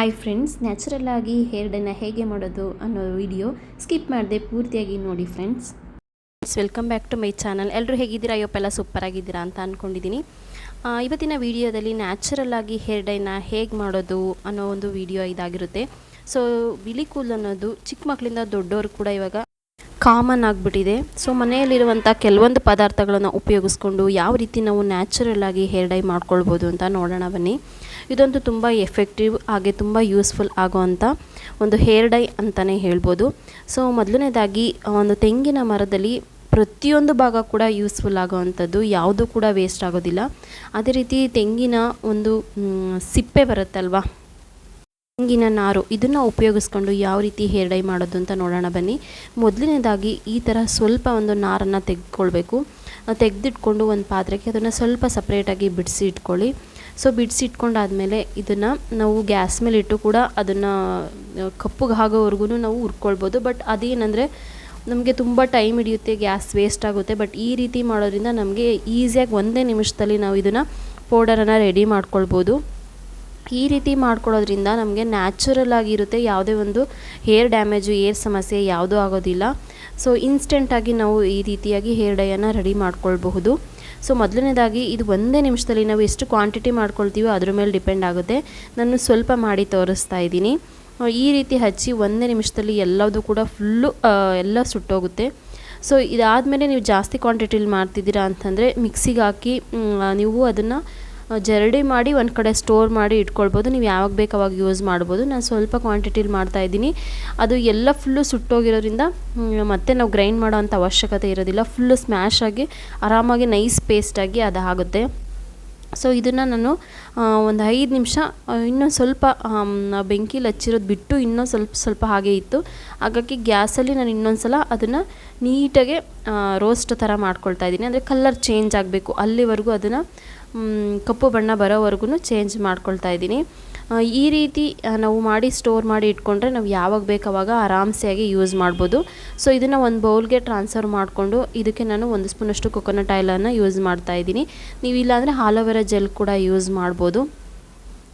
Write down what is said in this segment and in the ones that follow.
Hi friends natural ಆಗಿ hair ಡೈನ ಹೇಗೆ ಮಾಡೋದು ಅನ್ನೋ ವಿಡಿಯೋ ಸ್ಕಿಪ್ ಮಾಡದೆ ಪೂರ್ತಿಯಾಗಿ ನೋಡಿ friends welcome back to my channel ಎಲ್ಲರೂ ಹೇಗಿದ್ದೀರಾ? ಅಯ್ಯಪ್ಪ ಎಲ್ಲ ಸೂಪರ್ ಆಗಿದ್ದೀರಾ ಅಂತ ಅಂದ್ಕೊಂಡಿದ್ದೀನಿ ಇವತ್ತಿನ ವಿಡಿಯೋದಲ್ಲಿ ನ್ಯಾಚುರಲ್ ಆಗಿ ಹೇರ್ ಡೈನ ಹೇಗೆ ಮಾಡೋದು ಅನ್ನೋ ಒಂದು ವಿಡಿಯೋ ಇದಾಗಿರುತ್ತೆ. ಸೊ ಬಿಳಿ ಕೂಲ್ ಅನ್ನೋದು ಚಿಕ್ಕ ಮಕ್ಕಳಿಂದ ದೊಡ್ಡವರು ಕೂಡ ಇವಾಗ ಕಾಮನ್ ಆಗಿಬಿಟ್ಟಿದೆ. ಸೊ ಮನೆಯಲ್ಲಿರುವಂಥ ಕೆಲವೊಂದು ಪದಾರ್ಥಗಳನ್ನು ಉಪಯೋಗಿಸ್ಕೊಂಡು ಯಾವ ರೀತಿ ನಾವು ನ್ಯಾಚುರಲ್ ಆಗಿ ಹೇರ್ ಡೈ ಮಾಡ್ಕೊಳ್ಬೋದು ಅಂತ ನೋಡೋಣ ಬನ್ನಿ. ಇದೊಂದು ತುಂಬ ಎಫೆಕ್ಟಿವ್ ಹಾಗೆ ತುಂಬ ಯೂಸ್ಫುಲ್ ಆಗೋವಂಥ ಒಂದು ಹೇರ್ ಡೈ ಅಂತಲೇ ಹೇಳ್ಬೋದು. ಸೊ ಮೊದಲನೇದಾಗಿ ಒಂದು ತೆಂಗಿನ ಮರದಲ್ಲಿ ಪ್ರತಿಯೊಂದು ಭಾಗ ಕೂಡ ಯೂಸ್ಫುಲ್ ಆಗೋವಂಥದ್ದು, ಯಾವುದೂ ಕೂಡ ವೇಸ್ಟ್ ಆಗೋದಿಲ್ಲ. ಅದೇ ರೀತಿ ತೆಂಗಿನ ಒಂದು ಸಿಪ್ಪೆ ಬರುತ್ತಲ್ವಾ? ತೆಂಗಿನ ನಾರು, ಇದನ್ನು ಉಪಯೋಗಿಸ್ಕೊಂಡು ಯಾವ ರೀತಿ ಹೇರ್ ಡೈ ಮಾಡೋದು ಅಂತ ನೋಡೋಣ ಬನ್ನಿ. ಮೊದಲನೇದಾಗಿ, ಈ ಥರ ಸ್ವಲ್ಪ ಒಂದು ನಾರನ್ನು ತೆಗೆದುಕೊಳ್ಬೇಕು. ತೆಗೆದಿಟ್ಕೊಂಡು ಒಂದು ಪಾತ್ರೆಗೆ ಅದನ್ನು ಸ್ವಲ್ಪ ಸಪ್ರೇಟಾಗಿ ಬಿಡಿಸಿ ಇಟ್ಕೊಳ್ಳಿ. ಸೊ ಬಿಡಿಸಿ ಇಟ್ಕೊಂಡಾದಮೇಲೆ ಇದನ್ನು ನಾವು ಗ್ಯಾಸ್ ಮೇಲೆ ಇಟ್ಟು ಕೂಡ ಅದನ್ನು ಕಪ್ಪಗೆ ಆಗೋವರೆಗೂ ನಾವು ಹುರ್ಕೊಳ್ಬೋದು. ಬಟ್ ಅದೇನಂದರೆ ನಮಗೆ ತುಂಬ ಟೈಮ್ ಹಿಡಿಯುತ್ತೆ ಗ್ಯಾಸ್ ವೇಸ್ಟ್ ಆಗುತ್ತೆ. ಬಟ್ ಈ ರೀತಿ ಮಾಡೋದ್ರಿಂದ ನಮಗೆ ಈಸಿಯಾಗಿ ಒಂದೇ ನಿಮಿಷದಲ್ಲಿ ನಾವು ಇದನ್ನು ಪೌಡರನ್ನು ರೆಡಿ ಮಾಡ್ಕೊಳ್ಬೋದು. ಈ ರೀತಿ ಮಾಡ್ಕೊಳ್ಳೋದ್ರಿಂದ ನಮಗೆ ನ್ಯಾಚುರಲ್ ಆಗಿರುತ್ತೆ. ಯಾವುದೇ ಒಂದು ಹೇರ್ ಡ್ಯಾಮೇಜು ಏರ್ ಸಮಸ್ಯೆ ಯಾವುದೂ ಆಗೋದಿಲ್ಲ. ಸೊ ಇನ್ಸ್ಟೆಂಟಾಗಿ ನಾವು ಈ ರೀತಿಯಾಗಿ ಹೇರ್ ಡೈಯನ್ನು ರೆಡಿ ಮಾಡ್ಕೊಳ್ಬಹುದು. ಸೊ ಮೊದಲನೇದಾಗಿ ಇದು ಒಂದೇ ನಿಮಿಷದಲ್ಲಿ ನಾವು ಎಷ್ಟು ಕ್ವಾಂಟಿಟಿ ಮಾಡ್ಕೊಳ್ತೀವೋ ಅದ್ರ ಮೇಲೆ ಡಿಪೆಂಡ್ ಆಗುತ್ತೆ. ನಾನು ಸ್ವಲ್ಪ ಮಾಡಿ ತೋರಿಸ್ತಾ ಇದ್ದೀನಿ. ಈ ರೀತಿ ಹಚ್ಚಿ ಒಂದೇ ನಿಮಿಷದಲ್ಲಿ ಎಲ್ಲದೂ ಕೂಡ ಫುಲ್ಲು ಎಲ್ಲ ಸುಟ್ಟೋಗುತ್ತೆ. ಸೊ ಇದಾದಮೇಲೆ ನೀವು ಜಾಸ್ತಿ ಕ್ವಾಂಟಿಟಿಲಿ ಮಾಡ್ತಿದ್ದೀರಾ ಅಂತಂದರೆ ಮಿಕ್ಸಿಗೆ ಹಾಕಿ ನೀವು ಅದನ್ನು ಜರಡಿ ಮಾಡಿ ಒಂದು ಕಡೆ ಸ್ಟೋರ್ ಮಾಡಿ ಇಟ್ಕೊಳ್ಬೋದು. ನೀವು ಯಾವಾಗ ಬೇಕು ಅವಾಗ ಯೂಸ್ ಮಾಡ್ಬೋದು. ನಾನು ಸ್ವಲ್ಪ ಕ್ವಾಂಟಿಟಿಲಿ ಮಾಡ್ತಾ ಇದ್ದೀನಿ. ಅದು ಎಲ್ಲ ಫುಲ್ಲು ಸುಟ್ಟೋಗಿರೋದ್ರಿಂದ ಮತ್ತೆ ನಾವು ಗ್ರೈಂಡ್ ಮಾಡೋ ಅಂಥ ಅವಶ್ಯಕತೆ ಇರೋದಿಲ್ಲ. ಫುಲ್ಲು ಸ್ಮ್ಯಾಶ್ ಆಗಿ, ಆರಾಮಾಗಿ ನೈಸ್ ಪೇಸ್ಟಾಗಿ ಅದು ಆಗುತ್ತೆ ಸೊ ಇದನ್ನು ನಾನು ಒಂದು ಐದು ನಿಮಿಷ ಇನ್ನೊಂದು ಸ್ವಲ್ಪ ಬೆಂಕಿ ಬೆಂಕಿಲಿ ಹಚ್ಚಿರೋದು ಬಿಟ್ಟು ಇನ್ನೂ ಸ್ವಲ್ಪ ಸ್ವಲ್ಪ ಹಾಗೆ ಇತ್ತು. ಹಾಗಾಗಿ ಗ್ಯಾಸಲ್ಲಿ ನಾನು ಇನ್ನೊಂದು ಸಲ ಅದನ್ನು ನೀಟಾಗೆ ರೋಸ್ಟ್ ಥರ ಮಾಡ್ಕೊಳ್ತಾ ಇದ್ದೀನಿ. ಅಂದರೆ ಕಲರ್ ಚೇಂಜ್ ಆಗಬೇಕು. ಅಲ್ಲಿವರೆಗೂ ಅದನ್ನು ಕಪ್ಪು ಬಣ್ಣ ಬರೋವರೆಗೂ ಚೇಂಜ್ ಮಾಡ್ಕೊಳ್ತಾ ಇದ್ದೀನಿ. ಈ ರೀತಿ ನಾವು ಮಾಡಿ ಸ್ಟೋರ್ ಮಾಡಿ ಇಟ್ಕೊಂಡ್ರೆ ನಾವು ಯಾವಾಗ ಬೇಕು ಅವಾಗ ಆರಾಮ್ಸೆಯಾಗಿ ಯೂಸ್ ಮಾಡ್ಬೋದು. ಸೊ ಇದನ್ನು ಒಂದು ಬೌಲ್ಗೆ ಟ್ರಾನ್ಸ್ಫರ್ ಮಾಡಿಕೊಂಡು ಇದಕ್ಕೆ ನಾನು ಒಂದು ಸ್ಪೂನಷ್ಟು ಕೊಕೊನಟ್ ಆಯಿಲನ್ನು ಯೂಸ್ ಮಾಡ್ತಾ ಇದ್ದೀನಿ. ನೀವು ಇಲ್ಲಾಂದರೆ ಆಲೋವೆರಾ ಜೆಲ್ ಕೂಡ ಯೂಸ್ ಮಾಡ್ಬೋದು.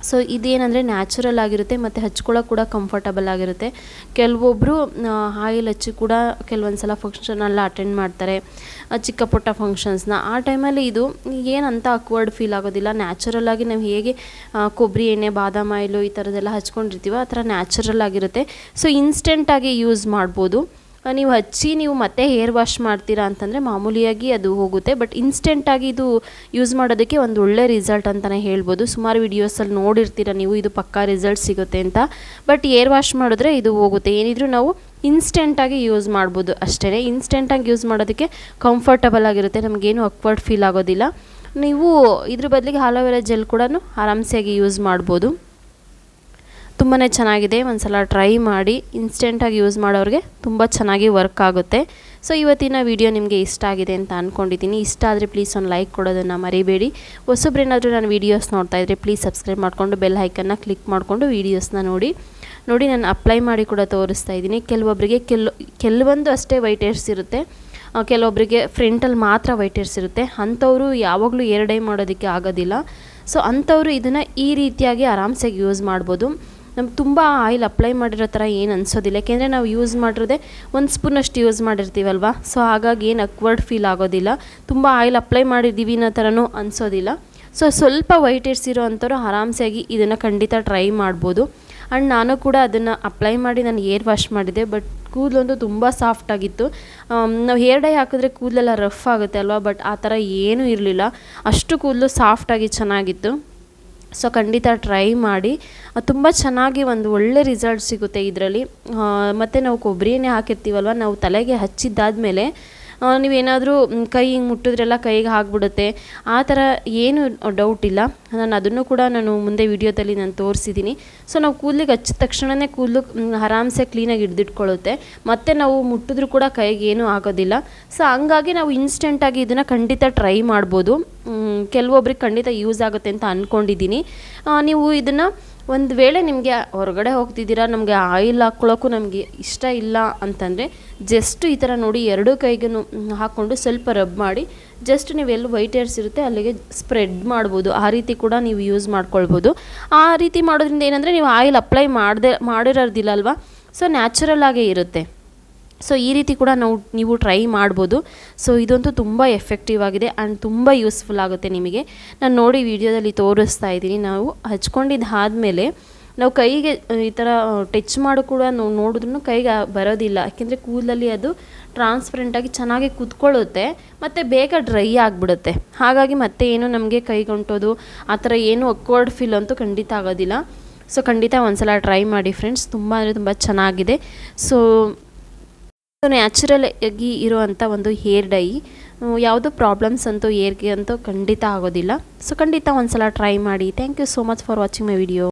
ಸೊ ಇದೇನಂದರೆ ನ್ಯಾಚುರಲ್ ಆಗಿರುತ್ತೆ ಮತ್ತು ಹಚ್ಕೊಳ್ಳೋಕೆ ಕೂಡ ಕಂಫರ್ಟಬಲ್ ಆಗಿರುತ್ತೆ. ಕೆಲವೊಬ್ಬರು ಆಯಿಲ್ ಹಚ್ಚಿ ಕೂಡ ಕೆಲವೊಂದು ಸಲ ಫಂಕ್ಷನೆಲ್ಲ ಅಟೆಂಡ್ ಮಾಡ್ತಾರೆ. ಚಿಕ್ಕ ಪುಟ್ಟ ಫಂಕ್ಷನ್ಸ್ನ ಆ ಟೈಮಲ್ಲಿ ಇದು ಏನಂತ ಅಕ್ವರ್ಡ್ ಫೀಲ್ ಆಗೋದಿಲ್ಲ. ನ್ಯಾಚುರಲ್ ಆಗಿ ನಾವು ಹೇಗೆ ಕೊಬ್ಬರಿ ಎಣ್ಣೆ, ಬಾದಾಮ್ ಆಯಿಲು ಈ ಥರದ್ದೆಲ್ಲ ಹಚ್ಕೊಂಡಿರ್ತೀವೋ ಆ ಥರ ನ್ಯಾಚುರಲ್ ಆಗಿರುತ್ತೆ. ಸೊ ಇನ್ಸ್ಟೆಂಟಾಗಿ ಯೂಸ್ ಮಾಡ್ಬೋದು. ನೀವು ಹಚ್ಚಿ ನೀವು ಮತ್ತೆ ಹೇರ್ ವಾಶ್ ಮಾಡ್ತೀರಾ ಅಂತಂದರೆ ಮಾಮೂಲಿಯಾಗಿ ಅದು ಹೋಗುತ್ತೆ. ಬಟ್ ಇನ್ಸ್ಟೆಂಟಾಗಿ ಇದು ಯೂಸ್ ಮಾಡೋದಕ್ಕೆ ಒಂದು ಒಳ್ಳೆ ರಿಸಲ್ಟ್ ಅಂತಲೇ ಹೇಳ್ಬೋದು. ಸುಮಾರು ವಿಡಿಯೋಸಲ್ಲಿ ನೋಡಿರ್ತೀರ ನೀವು, ಇದು ಪಕ್ಕಾ ರಿಸಲ್ಟ್ ಸಿಗುತ್ತೆ ಅಂತ. ಬಟ್ ಏರ್ ವಾಶ್ ಮಾಡಿದ್ರೆ ಇದು ಹೋಗುತ್ತೆ. ಏನಿದ್ರು ನಾವು ಇನ್ಸ್ಟೆಂಟಾಗಿ ಯೂಸ್ ಮಾಡ್ಬೋದು ಅಷ್ಟೇ ಇನ್ಸ್ಟೆಂಟಾಗಿ ಯೂಸ್ ಮಾಡೋದಕ್ಕೆ ಕಂಫರ್ಟಬಲ್ ಆಗಿರುತ್ತೆ. ನಮಗೇನು ಅಕ್ವರ್ಡ್ ಫೀಲ್ ಆಗೋದಿಲ್ಲ. ನೀವು ಇದ್ರ ಬದಲಿಗೆ ಆಲೋವೆರಾ ಜೆಲ್ ಕೂಡ ಆರಾಮ್ಸೆಯಾಗಿ ಯೂಸ್ ಮಾಡ್ಬೋದು. ತುಂಬಾ ಚೆನ್ನಾಗಿದೆ. ಒಂದು ಸಲ ಟ್ರೈ ಮಾಡಿ ಇನ್ಸ್ಟೆಂಟಾಗಿ ಯೂಸ್ ಮಾಡೋರಿಗೆ ತುಂಬ ಚೆನ್ನಾಗಿ ವರ್ಕ್ ಆಗುತ್ತೆ. ಸೊ ಇವತ್ತಿನ ವಿಡಿಯೋ ನಿಮಗೆ ಇಷ್ಟ ಆಗಿದೆ ಅಂತ ಅಂದ್ಕೊಂಡಿದ್ದೀನಿ ಇಷ್ಟ ಆದರೆ ಪ್ಲೀಸ್ ಒಂದು ಲೈಕ್ ಕೊಡೋದನ್ನು ಮರಿಬೇಡಿ. ಹೊಸಬ್ರೇನಾದರೂ ನಾನು ವೀಡಿಯೋಸ್ ನೋಡ್ತಾ ಇದ್ದರೆ ಪ್ಲೀಸ್ ಸಬ್ಸ್ಕ್ರೈಬ್ ಮಾಡಿಕೊಂಡು ಬೆಲ್ ಹೈಕನ್ನ ಕ್ಲಿಕ್ ಮಾಡಿಕೊಂಡು ವೀಡಿಯೋಸ್ನ ನೋಡಿ. ನೋಡಿ, ನಾನು ಅಪ್ಲೈ ಮಾಡಿ ಕೂಡ ತೋರಿಸ್ತಾ ಇದ್ದೀನಿ. ಕೆಲವೊಬ್ಬರಿಗೆ ಕೆಲ್, ಕೆಲವೊಂದು ಅಷ್ಟೇ ವೈಟ್ ಹೇರ್ಸ್ ಇರುತ್ತೆ ಕೆಲವೊಬ್ಬರಿಗೆ ಫ್ರಂಟಲ್ಲಿ ಮಾತ್ರ ವೈಟ್ ಹೇರ್ಸ್ ಇರುತ್ತೆ. ಅಂಥವರು ಯಾವಾಗಲೂ ಏರ್ ಡೈ ಮಾಡೋದಕ್ಕೆ ಆಗೋದಿಲ್ಲ. ಸೊ ಅಂಥವರು ಇದನ್ನು ಈ ರೀತಿಯಾಗಿ ಆರಾಮ್ಸಾಗಿ ಯೂಸ್ ಮಾಡ್ಬೋದು. ನಮ್ಗೆ ತುಂಬ ಆಯಿಲ್ ಅಪ್ಲೈ ಮಾಡಿರೋ ಥರ ಏನು ಅನಿಸೋದಿಲ್ಲ. ಯಾಕೆಂದರೆ ನಾವು ಯೂಸ್ ಮಾಡಿರೋದೇ ಒಂದು ಸ್ಪೂನಷ್ಟು ಯೂಸ್ ಮಾಡಿರ್ತೀವಲ್ವ? ಸೊ ಹಾಗಾಗಿ ಏನು ಅಕ್ವರ್ಡ್ ಫೀಲ್ ಆಗೋದಿಲ್ಲ. ತುಂಬ ಆಯಿಲ್ ಅಪ್ಲೈ ಮಾಡಿದ್ದೀವಿ ಅನ್ನೋ ಥರನೂ ಅನಿಸೋದಿಲ್ಲ. ಸೊ ಸ್ವಲ್ಪ ವೈಟ್ ಇರೋ ಅಂಥವ್ರು ಆರಾಮ್ಸಾಗಿ ಇದನ್ನು ಖಂಡಿತ ಟ್ರೈ ಮಾಡ್ಬೋದು. ಆ್ಯಂಡ್ ನಾನು ಕೂಡ ಅದನ್ನು ಅಪ್ಲೈ ಮಾಡಿ ನಾನು ಏರ್ ವಾಶ್ ಮಾಡಿದೆ. ಬಟ್ ಕೂದಲೊಂದು ತುಂಬ ಸಾಫ್ಟ್ ಆಗಿತ್ತು. ನಾವು ಹೇರ್ ಡೈ ಹಾಕಿದ್ರೆ ಕೂದಲೆಲ್ಲ ರಫ್ ಆಗುತ್ತೆ ಅಲ್ವಾ? ಬಟ್ ಆ ಥರ ಏನೂ ಇರಲಿಲ್ಲ. ಅಷ್ಟು ಕೂದಲು ಸಾಫ್ಟಾಗಿ ಚೆನ್ನಾಗಿತ್ತು. ಸೊ ಖಂಡಿತ ಟ್ರೈ ಮಾಡಿ. ತುಂಬ ಚೆನ್ನಾಗಿ ಒಂದು ಒಳ್ಳೆ ರಿಸಲ್ಟ್ ಸಿಗುತ್ತೆ ಇದರಲ್ಲಿ. ಮತ್ತು ನಾವು ಕೊಬ್ಬರಿ ಎಣ್ಣೆ ಹಾಕಿರ್ತೀವಲ್ವ, ನಾವು ತಲೆಗೆ ಹಚ್ಚಿದ್ದಾದಮೇಲೆ ನೀವೇನಾದರೂ ಕೈ ಹಿಂಗೆ ಮುಟ್ಟಿದ್ರೆಲ್ಲ ಕೈಗೆ ಆಗಿಬಿಡುತ್ತೆ. ಆ ಥರ ಏನು ಡೌಟ್ ಇಲ್ಲ. ನಾನು ಅದನ್ನು ಕೂಡ ನಾನು ಮುಂದೆ ವಿಡಿಯೋದಲ್ಲಿ ನಾನು ತೋರಿಸಿದ್ದೀನಿ. ಸೊ ನಾವು ಕೂದಲಿಗೆ ಹಚ್ಚಿದ ತಕ್ಷಣವೇ ಕೂದಲು ಆರಾಮ್ಸೆ ಕ್ಲೀನಾಗಿ ಹಿಡ್ದಿಟ್ಕೊಳ್ಳುತ್ತೆ. ಮತ್ತು ನಾವು ಮುಟ್ಟಿದ್ರೂ ಕೂಡ ಕೈಗೆ ಏನೂ ಆಗೋದಿಲ್ಲ. ಸೊ ಹಂಗಾಗಿ ನಾವು ಇನ್ಸ್ಟೆಂಟಾಗಿ ಇದನ್ನು ಖಂಡಿತ ಟ್ರೈ ಮಾಡ್ಬೋದು. ಕೆಲವೊಬ್ರಿಗೆ ಖಂಡಿತ ಯೂಸ್ ಆಗುತ್ತೆ ಅಂತ ಅಂದ್ಕೊಂಡಿದ್ದೀನಿ ನೀವು ಇದನ್ನು ಒಂದು ವೇಳೆ ನಿಮಗೆ ಹೊರಗಡೆ ಹೋಗ್ತಿದ್ದೀರಾ, ನಮಗೆ ಆಯಿಲ್ ಹಾಕ್ಕೊಳ್ಳೋಕ್ಕೂ ನಮಗೆ ಇಷ್ಟ ಇಲ್ಲ ಅಂತಂದರೆ ಜಸ್ಟ್ ಈ ಥರ ನೋಡಿ ಎರಡು ಕೈಗೂ ಹಾಕ್ಕೊಂಡು ಸ್ವಲ್ಪ ರಬ್ ಮಾಡಿ, ಜಸ್ಟ್ ನೀವು ಎಲ್ಲಿ ವೈಟ್ ಏರ್ಸ್ ಇರುತ್ತೆ ಅಲ್ಲಿಗೆ ಸ್ಪ್ರೆಡ್ ಮಾಡ್ಬೋದು. ಆ ರೀತಿ ಕೂಡ ನೀವು ಯೂಸ್ ಮಾಡ್ಕೊಳ್ಬೋದು. ಆ ರೀತಿ ಮಾಡೋದ್ರಿಂದ ಏನಂದರೆ ನೀವು ಆಯಿಲ್ ಅಪ್ಲೈ ಮಾಡದೆ, ಮಾಡಿರೋದಿಲ್ಲ ಅಲ್ವಾ? ಸೊ ನ್ಯಾಚುರಲ್ ಆಗೇ ಇರುತ್ತೆ. ಸೊ ಈ ರೀತಿ ಕೂಡ ನಾವು, ನೀವು ಟ್ರೈ ಮಾಡ್ಬೋದು. ಸೊ ಇದಂತೂ ತುಂಬ ಎಫೆಕ್ಟಿವ್ ಆಗಿದೆ ಆ್ಯಂಡ್ ತುಂಬ ಯೂಸ್ಫುಲ್ ಆಗುತ್ತೆ ನಿಮಗೆ. ನಾನು ನೋಡಿ ವಿಡಿಯೋದಲ್ಲಿ ತೋರಿಸ್ತಾ ಇದ್ದೀನಿ. ನಾವು ಹಚ್ಕೊಂಡಿದ್ದು ಆದಮೇಲೆ ನಾವು ಕೈಗೆ ಈ ಥರ ಟಚ್ ಮಾಡು ಕೂಡ ನಾವು ನೋಡಿದ್ರೂ ಕೈಗೆ ಬರೋದಿಲ್ಲ. ಯಾಕೆಂದರೆ ಕೂದಲಲ್ಲಿ ಅದು ಟ್ರಾನ್ಸ್ಪರೆಂಟಾಗಿ ಚೆನ್ನಾಗಿ ಕುತ್ಕೊಳ್ಳುತ್ತೆ, ಮತ್ತು ಬೇಗ ಡ್ರೈ ಆಗಿಬಿಡುತ್ತೆ. ಹಾಗಾಗಿ ಮತ್ತೆ ಏನು ನಮಗೆ ಕೈಗೊಂಟೋದು ಆ ಥರ ಏನು ಅಕ್ವರ್ಡ್ ಫೀಲ್ ಅಂತೂ ಖಂಡಿತ ಆಗೋದಿಲ್ಲ. ಸೊ ಖಂಡಿತ ಒಂದ್ಸಲ ಟ್ರೈ ಮಾಡಿ ಫ್ರೆಂಡ್ಸ್ ತುಂಬ ಅಂದರೆ ತುಂಬ ಚೆನ್ನಾಗಿದೆ. ಸೊ ನ್ಯಾಚುರಲ್ ಆಗಿ ಇರುವಂಥ ಒಂದು ಹೇರ್ ಡೈ ಯಾವುದೋ ಪ್ರಾಬ್ಲಮ್ಸ್ ಅಂತೂ ಏರ್ಗೆ ಅಂತೂ ಖಂಡಿತ ಆಗೋದಿಲ್ಲ. ಸೊ ಖಂಡಿತ ಒಂದ್ಸಲ ಟ್ರೈ ಮಾಡಿ. Thank you so much for watching my video